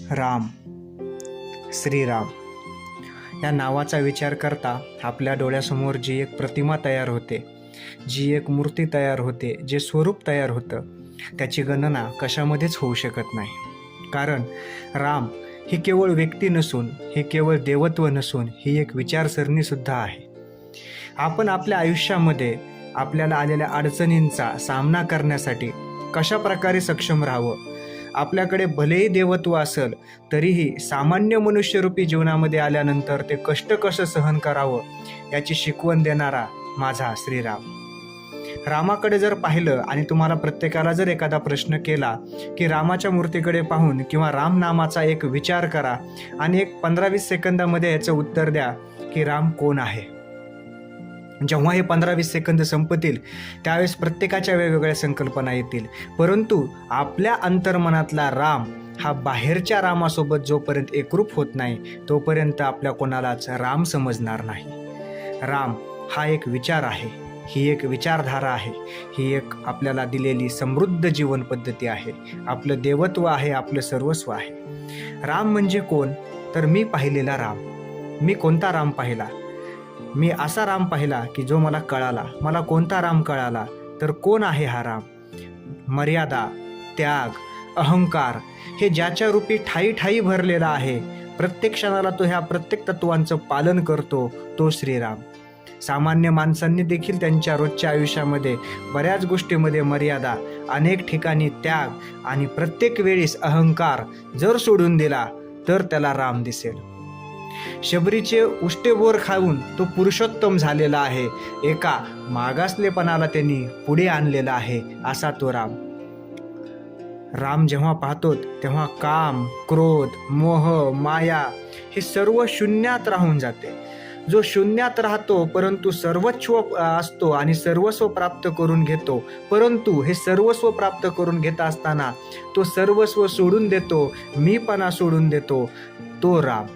राम. श्रीराम. या नावाचा विचार करता आपल्या डोळ्यासमोर जी एक प्रतिमा तयार होते जी एक मूर्ती तयार होते जे स्वरूप तयार होतं त्याची गणना कशामध्येच होऊ शकत नाही. कारण राम ही केवळ व्यक्ती नसून हे केवळ देवत्व नसून ही एक विचारसरणीसुद्धा आहे. आपण आपल्या आयुष्यामध्ये आपल्याला आलेल्या अडचणींचा सामना करण्यासाठी कशा प्रकारे सक्षम राहावं आपल्याकडे भलेही देवत्व असेल तरीही सामान्य मनुष्यरूपी जीवनामध्ये आल्यानंतर ते कष्ट कसं सहन करावं याची शिकवण देणारा माझा श्रीराम. रामाकडे जर पाहिलं आणि तुम्हाला प्रत्येकाला जर एखादा प्रश्न केला की रामाच्या मूर्तीकडे पाहून किंवा राम नामाचा एक विचार करा आणि एक पंधरा वीस सेकंदामध्ये याचं उत्तर द्या की राम कोण आहे? जेव्हा हे पंधरा वीस सेकंद संपतील त्यावेळेस प्रत्येकाच्या वेगवेगळ्या संकल्पना येतील. परंतु आपल्या अंतर्मनातला राम हा बाहेरच्या रामासोबत जोपर्यंत एकरूप होत नाही तोपर्यंत आपल्या कोणालाच राम समजणार नाही. राम हा एक विचार आहे. ही एक विचारधारा आहे. ही एक आपल्याला दिलेली समृद्ध जीवन पद्धती आहे. आपलं देवत्व आहे आपलं सर्वस्व आहे. राम म्हणजे कोण? तर मी पाहिलेला राम. मी कोणता राम पाहिला? मी असा राम पाहिला की जो मला कळाला. मला कोणता राम कळाला? तर कोण आहे हा राम? मर्यादा त्याग अहंकार हे ज्याच्या रूपी ठाई ठाई भरलेला आहे. प्रत्येक क्षणाला तो ह्या प्रत्येक तत्वांचं पालन करतो तो श्रीराम. सामान्य माणसांनी देखील त्यांच्या रोजच्या आयुष्यामध्ये बऱ्याच गोष्टीमध्ये मर्यादा अनेक ठिकाणी त्याग आणि प्रत्येक वेळेस अहंकार जर सोडून दिला तर त्याला राम दिसेल. शबरीचे उष्टेबोर खाऊन तो पुरुषोत्तम झालेला आहे. एका मागासलेपणाला त्यांनी पुढे आणलेला आहे असा तो राम. राम जेव्हा पाहतो तेव्हा काम क्रोध मोह माया हे सर्व शून्यात राहून जाते. जो शून्यात राहतो परंतु सर्वस्व असतो आणि सर्वस्व प्राप्त करून घेतो परंतु हे सर्वस्व प्राप्त करून घेत असताना तो सर्वस्व सोडून देतो मीपणा सोडून देतो तो राम.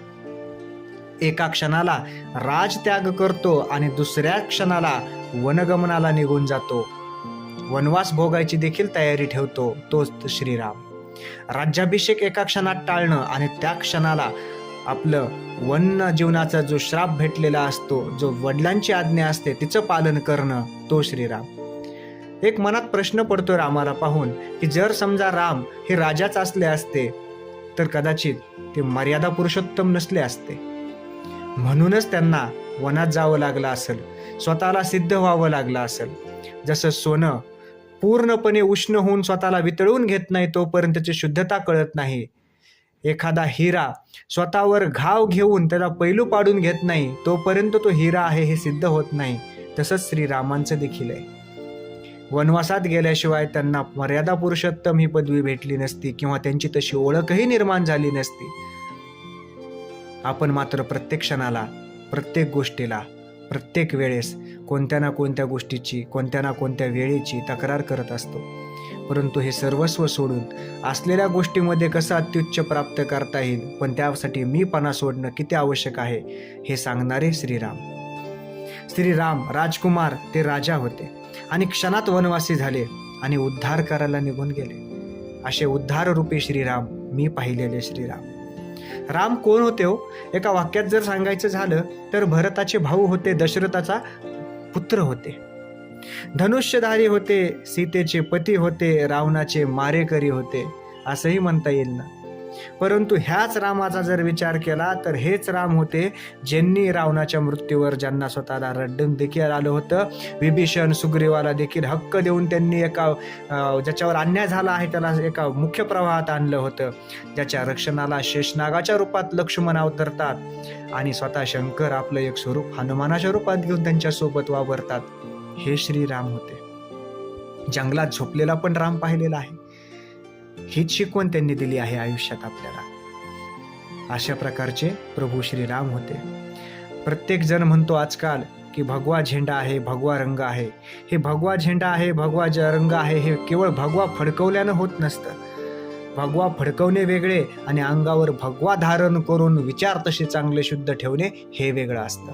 एका क्षणाला राजत्याग करतो आणि दुसऱ्या क्षणाला वनगमनाला निघून जातो. वनवास भोगायची देखील तयारी ठेवतो तोच श्रीराम. राज्याभिषेक एका क्षणात टाळणं आणि त्या क्षणाला आपलं वन जीवनाचा जो श्राप भेटलेला असतो जो वडिलांची आज्ञा असते तिचं पालन करणं तो श्रीराम. एक मनात प्रश्न पडतो रामाला पाहून की जर समजा राम हे राजाच असले असते तर कदाचित ते मर्यादा पुरुषोत्तम नसले असते. म्हणूनच त्यांना वनात जावं लागलं असेल स्वतःला सिद्ध व्हावं लागलं असेल. जसं सोनं पूर्णपणे उष्ण होऊन स्वतःला वितळून घेत नाही तोपर्यंत त्याची शुद्धता कळत नाही. एखादा हिरा स्वतःवर घाव घेऊन त्याला पैलू पाडून घेत नाही तोपर्यंत तो हिरा आहे हे सिद्ध होत नाही तसंच श्रीरामांचं देखील आहे. वनवासात गेल्याशिवाय त्यांना मर्यादा पुरुषोत्तम ही पदवी भेटली नसती किंवा त्यांची तशी ओळखही निर्माण झाली नसती. आपण मात्र प्रत्येक क्षणाला प्रत्येक गोष्टीला प्रत्येक वेळेस कोणत्या ना कोणत्या गोष्टीची कोणत्या ना कोणत्या वेळेची तक्रार करत असतो. परंतु हे सर्वस्व सोडून असलेल्या गोष्टीमध्ये कसं अत्युच्च प्राप्त करता येईल पण त्यासाठी मीपणा सोडणं किती आवश्यक आहे हे सांगणारे श्रीराम. श्रीराम राजकुमार ते राजा होते आणि क्षणात वनवासी झाले आणि उद्धार करायला निघून गेले. असे उद्धार रूपी श्रीराम मी पाहिलेले श्रीराम. राम कोण होते हो? एका वाक्यात जर सांगायचं झालं तर भरताचे भाऊ होते दशरथाचा पुत्र होते. धनुष्यधारी होते सीतेचे पती होते रावणाचे मारेकरी होते असंही म्हणता येईल ना? परंतु ह्याच रामाचा जर विचार केला तर हेच राम होते ज्यांनी रावणाच्या मृत्यूवर ज्यांना स्वतःला रड्डण देखील आलं होतं. विभीषण सुग्रीवाला देखील हक्क देऊन त्यांनी एका ज्याच्यावर अन्याय झाला आहे त्याला एका मुख्य प्रवाहात आणलं होतं. ज्याच्या रक्षणाला शेषनागाच्या रूपात लक्ष्मण अवतरतात आणि स्वतः शंकर आपलं एक स्वरूप हनुमानाच्या रूपात घेऊन त्यांच्यासोबत वावरतात. हे श्रीराम होते. जंगलात झोपलेला पण राम पाहिलेला आहे. हीच शिकवण त्यांनी दिली आहे आयुष्यात आपल्याला. अशा प्रकारचे प्रभू श्रीराम होते. प्रत्येक जण म्हणतो आजकाल की भगवा झेंडा आहे भगवा रंग आहे. हे भगवा झेंडा आहे भगवा ज रंग आहे हे केवळ भगवा फडकवल्यानं होत नसतं. भगवा फडकवणे वेगळे आणि अंगावर भगवा धारण करून विचार तसे चांगले शुद्ध ठेवणे हे वेगळं असतं.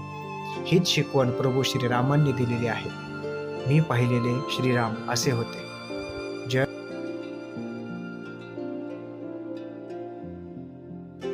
हीच शिकवण प्रभू श्रीरामांनी दिलेली आहे. मी पाहिलेले श्रीराम असे होते.